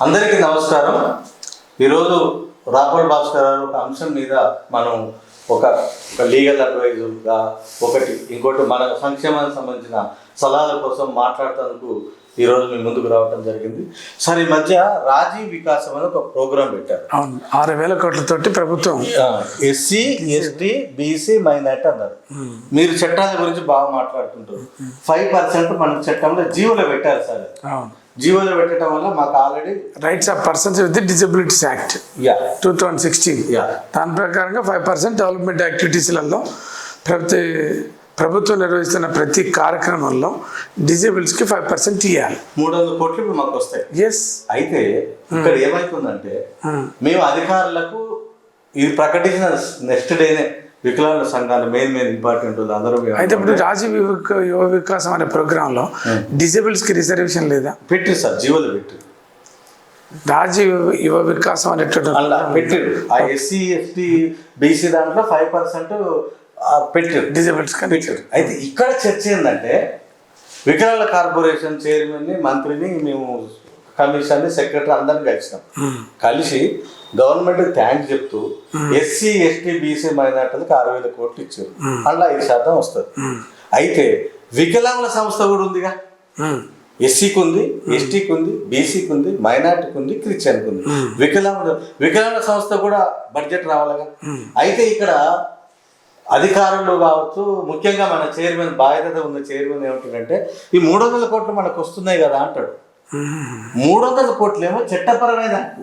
అందరికీ నమస్కారం. ఈరోజు రాపల్ భాస్కర్ గారు ఒక అంశం మీద మనం ఒక ఒక లీగల్ అడ్వైజర్గా ఒకటి ఇంకోటి మన సంక్షేమానికి సంబంధించిన సలహాల కోసం మాట్లాడటానికి ఈరోజు మీ ముందుకు రావడం జరిగింది. సార్ ఈ మధ్య రాజీవ్ వికాసం అని ఒక ప్రోగ్రాం పెట్టారు. అవును ఆరు వేల కోట్లతోటి ప్రభుత్వం. ఎస్సీ ఎస్టీ బీసీ మైనార్టీ అన్నారు. మీరు చట్టాల గురించి బాగా మాట్లాడుతుంటారు. ఫైవ్ పర్సెంట్ మన చట్టంలో జీవోలో పెట్టారు సార్. అవును. జీవోలో పెట్టడం వల్ల మాకు already rights of persons with disabilities act yeah two thousand sixteen యా దాని ప్రకారంగా ఫైవ్ పర్సెంట్ డెవలప్మెంట్ యాక్టివిటీస్లలో ప్రతి ప్రభుత్వం నిర్వహిస్తున్న ప్రతి కార్యక్రమంలో డిజేబుల్స్కి ఫైవ్ పర్సెంట్ ఇవ్వాలి మూడు వందల కోట్లు ఇప్పుడు మాకు వస్తాయి. ఎస్ అయితే ఇక్కడ ఏమైతుందంటే మేము అధికారులకు ఇది ప్రకటించిన నెక్స్ట్ డేనే వికలాంగుల సంఘాలు మెయిన్ మెయిన్ ఇంపార్టెంట్ అందరూ అయితే ఇప్పుడు రాజీవ్ యువ వికాసం అనే ప్రోగ్రాంలో డిజేబుల్స్కి రిజర్వేషన్ లేదా? పెట్టి సార్ జీవోలు పెట్టి రాజీవ్ యువ వికాసం అనేటువంటి అలా పెట్టారు. ఆ ఎస్సీ ఎస్టీ బీసీ దాంట్లో ఫైవ్ పర్సెంట్ పెట్టారు. డిజేబుల్స్ పెట్టారు. అయితే ఇక్కడ చర్చ ఏంటంటే వికలాంగుల కార్పొరేషన్ చైర్మన్ని మంత్రిని మేము కమిషన్ సెక్రటరీ అందరిని కలిసినాం. కలిసి గవర్నమెంట్ థ్యాంక్స్ చెప్తూ ఎస్సీ ఎస్టీ బీసీ మైనార్టీలకు ఆరు వేల కోట్లు ఇచ్చారు. అలా ఐదు శాతం వస్తుంది. అయితే వికలాంగుల సంస్థ కూడా ఉందిగా. ఎస్సీకి ఉంది ఎస్టీకి ఉంది బీసీకి ఉంది మైనార్టీకి ఉంది క్రిస్టియన్కి ఉంది వికలాంగుల వికలాంగుల సంస్థ కూడా బడ్జెట్ రావాలిగా. అయితే ఇక్కడ అధికారులు కావచ్చు ముఖ్యంగా మన చైర్మన్ బాధ్యత ఉన్న చైర్మన్ ఏమంటాడంటే ఈ మూడు వందల కోట్లు మనకు వస్తున్నాయి కదా అంటాడు. మూడు వందల కోట్లు ఏమో చట్టపరమైన హక్కు.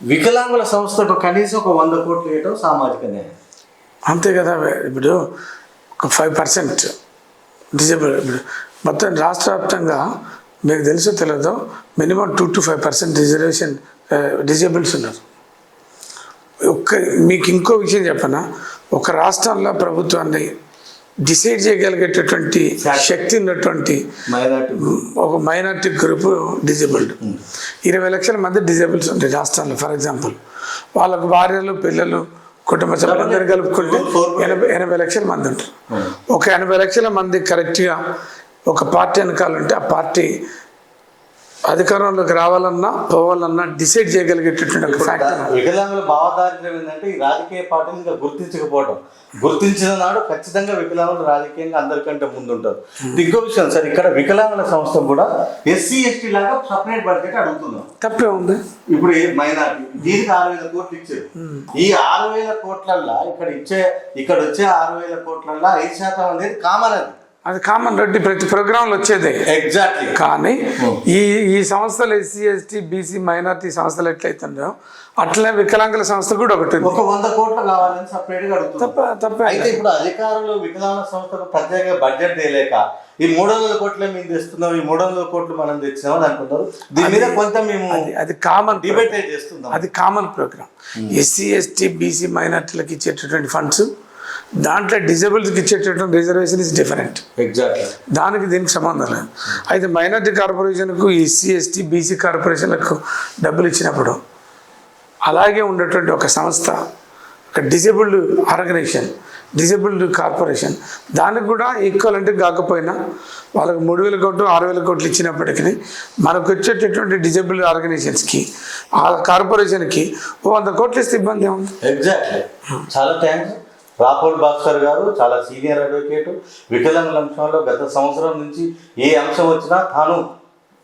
వికలాంగుల సంస్థకు కనీసం ఒక వంద కోట్లు ఇవ్వడం సామాజిక న్యాయం. అంతే కదా ఇప్పుడు ఒక ఫైవ్ పర్సెంట్ డిజేబుల్ ఇప్పుడు మొత్తం రాష్ట్ర వ్యాప్తంగా మీకు తెలుసో తెలియదు minimum two to five percent reservation disables ఉన్నారు. ఒక్క మీకు ఇంకో విషయం చెప్పనా? ఒక రాష్ట్రంలో ప్రభుత్వాన్ని డిసైడ్ చేయగలిగేటటువంటి శక్తి ఉన్నటువంటి ఒక మైనార్టీ గ్రూప్ డిజేబుల్డ్ ఇరవై లక్షల మంది డిజేబుల్స్ ఉంటాయి రాష్ట్రాల్లో. ఫర్ ఎగ్జాంపుల్ వాళ్ళకు భార్యలు పిల్లలు కుటుంబ సభ్యులందరూ కలుపుకుంటే ఎనభై ఎనభై లక్షల మంది ఉంటారు. ఒక ఎనభై లక్షల మంది కరెక్ట్గా ఒక పార్టీ వెనకాల ఉంటే ఆ పార్టీ అధికారంలోకి రావాలన్నా పోవాలన్నా డిసైడ్ చేయగలిగేటటువంటి ఫ్యాక్టర్. వికలాంగుల భావదారిద్ర్యం ఏంటంటే ఈ రాజకీయ పార్టీని ఇంకా గుర్తించకపోవడం గుర్తించిన నాడు ఖచ్చితంగా వికలాంగులు రాజకీయంగా అందరికంటే ముందుంటారు. ఇంకో విషయం సార్ ఇక్కడ వికలాంగుల సంస్థ కూడా ఎస్సీ ఎస్టీ లాగా సపరేట్ బడ్జెట్ అడుగుతున్నాం తప్పే ఉంది. ఇప్పుడు మైనార్టీ దీనికి ఆరు వేల కోట్లు ఇచ్చారు. ఈ ఆరు వేల కోట్లల్లో ఇక్కడ ఇచ్చే ఇక్కడ వచ్చే ఆరు వేల కోట్లల్లో ఐదు శాతం అనేది కామన్ అది. అది కామన్ రెడ్డి ప్రతి ప్రోగ్రాంలో వచ్చేదే. ఎగ్జాక్ట్లీ కానీ ఈ ఈ సంస్థలు ఎస్సీ ఎస్టీ బీసీ మైనార్టీ సంస్థలు ఎట్లయితుందో అట్లనే వికలాంగుల సంస్థ కూడా ఒకటి ఒక వంద కోట్లు కావాలని సపరేట్గా అడుగుతున్నాం. తప్ప తప్పే అయితే ఇప్పుడు అధికారులు వికలాంగ సంస్థకు ప్రత్యేక బడ్జెట్ తేలేక ఈ మూడు వందల కోట్లే మేము తెస్తున్నాం ఈ మూడు వందల కోట్లు మనం తెచ్చినాం అని అనుకుంటారు. దీని మీద కొంత మేము అది అది కామన్ డిబేట్ చేస్తున్నాం. అది common program SC ST BC మైనార్టీలకు ఇచ్చేటటువంటి ఫండ్స్ దాంట్లో డిజేబుల్స్కి ఇచ్చేటటువంటి రిజర్వేషన్ ఇస్ డిఫరెంట్ ఎగ్జాక్ట్లీ దానికి దీనికి సంబంధం లేదు. అయితే మైనార్టీ కార్పొరేషన్కు ఎస్సీ ఎస్టీ బీసీ కార్పొరేషన్లకు డబ్బులు ఇచ్చినప్పుడు అలాగే ఉన్నటువంటి ఒక సంస్థ ఒక డిజేబుల్డ్ ఆర్గనైజేషన్ డిజేబుల్డ్ కార్పొరేషన్ దానికి కూడా ఈక్వల్ అంటే కాకపోయినా వాళ్ళకి మూడు వేల కోట్లు ఆరు వేల కోట్లు ఇచ్చినప్పటికీ మనకు వచ్చేటటువంటి డిజేబుల్డ్ ఆర్గనైజేషన్స్కి ఆ కార్పొరేషన్కి ఓ వంద కోట్లు ఇస్తే ఇబ్బంది ఏముంది? ఎగ్జాక్ట్లీ చాలా థ్యాంక్స్ రాహుల్ భాస్కర్ గారు చాలా సీనియర్ అడ్వకేట్. వికలాంగుల అంశంలో గత సంవత్సరం నుంచి ఏ అంశం వచ్చినా తాను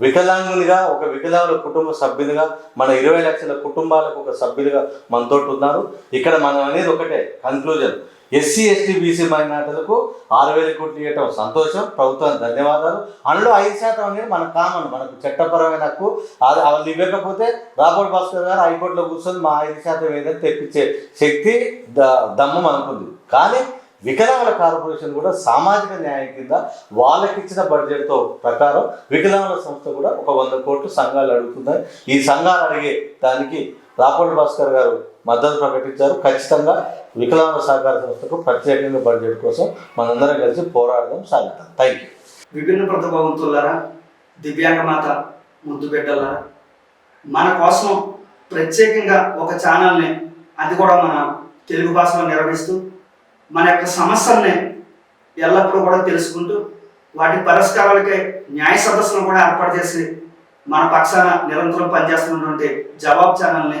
వికలాంగునిగా ఒక వికలాంగుల కుటుంబ సభ్యునిగా మన ఇరవై లక్షల కుటుంబాలకు ఒక సభ్యులుగా మనతోటి ఉన్నారు. ఇక్కడ మనం అనేది ఒకటే కన్క్లూజన్ ఎస్సీ ఎస్టీ బీసీ మైనార్టీలకు ఆరు వేల కోట్లు ఇవ్వటం సంతోషం ప్రభుత్వానికి ధన్యవాదాలు. అందులో ఐదు శాతం అనేది మనకు కామన్ మనకు చట్టపరమైన హక్కు. అది వాళ్ళు ఇవ్వకపోతే రాబోట్ భాస్కర్ గారు హైకోర్టులో కూర్చొని మా ఐదు శాతం ఏదైనా తెప్పించే శక్తి ద దమ్మం అనుకుంది. కానీ వికలాంగుల కార్పొరేషన్ కూడా సామాజిక న్యాయం కింద వాళ్ళకి ఇచ్చిన బడ్జెట్తో ప్రకారం వికలాంగుల సంస్థ కూడా ఒక వంద కోట్లు సంఘాలు అడుగుతున్నాయి. ఈ సంఘాలు అడిగే దానికి రాపోటి భాస్కర్ గారు మద్దతు ప్రకటించారు. ఖచ్చితంగా వికలాంగ సహకార సంస్థకు ప్రత్యేకంగా బడ్జెట్ కోసం మనందరం కలిసి పోరాడడం సాగిద్దాం థ్యాంక్ యూ విభిన్న ప్రతిభావంతులారా దివ్యాంగ మాత ముద్దు బిడ్డలారా మన కోసం ప్రత్యేకంగా ఒక ఛానల్ని అది కూడా మన తెలుగు భాషలో నిర్వహిస్తూ మన యొక్క సమస్యల్ని ఎల్లప్పుడూ కూడా తెలుసుకుంటూ వాటి పరిష్కారాలకై న్యాయ సదస్సును కూడా ఏర్పాటు చేసి మన పక్షాన నిరంతరం పనిచేస్తున్నటువంటి జవాబ్ ఛానల్ని